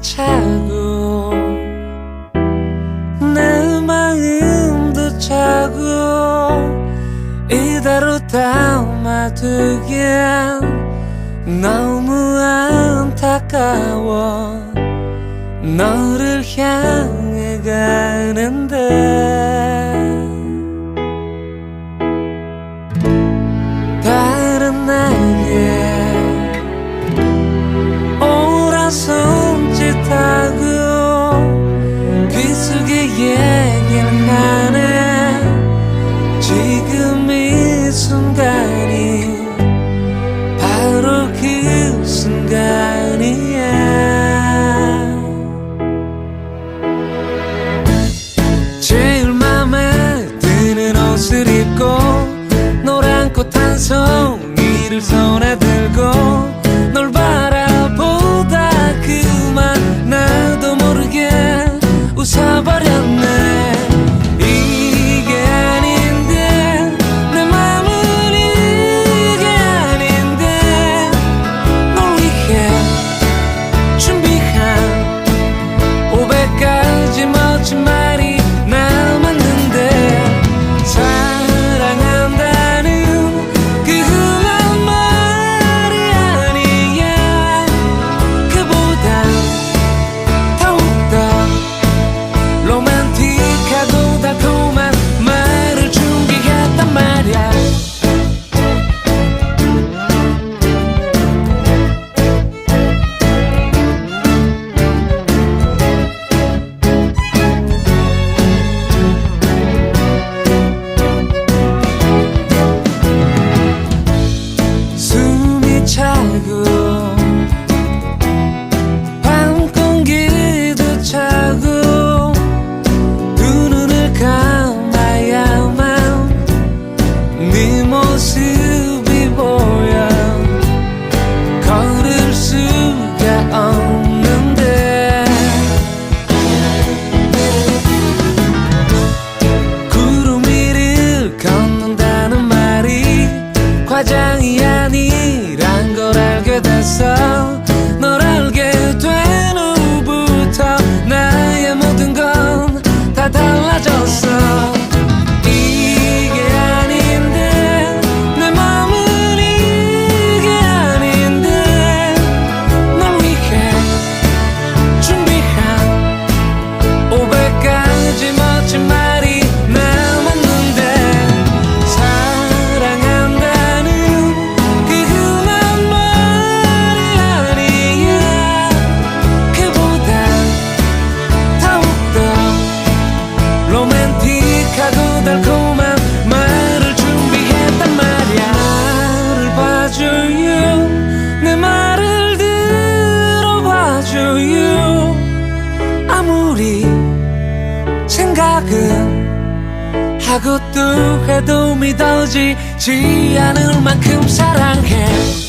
차고 내 마음도 차고 이대로 담아두기엔 너무 안타까워 너를 향해 가는데 하고 또 해도 믿어지지 않을 만큼 사랑해.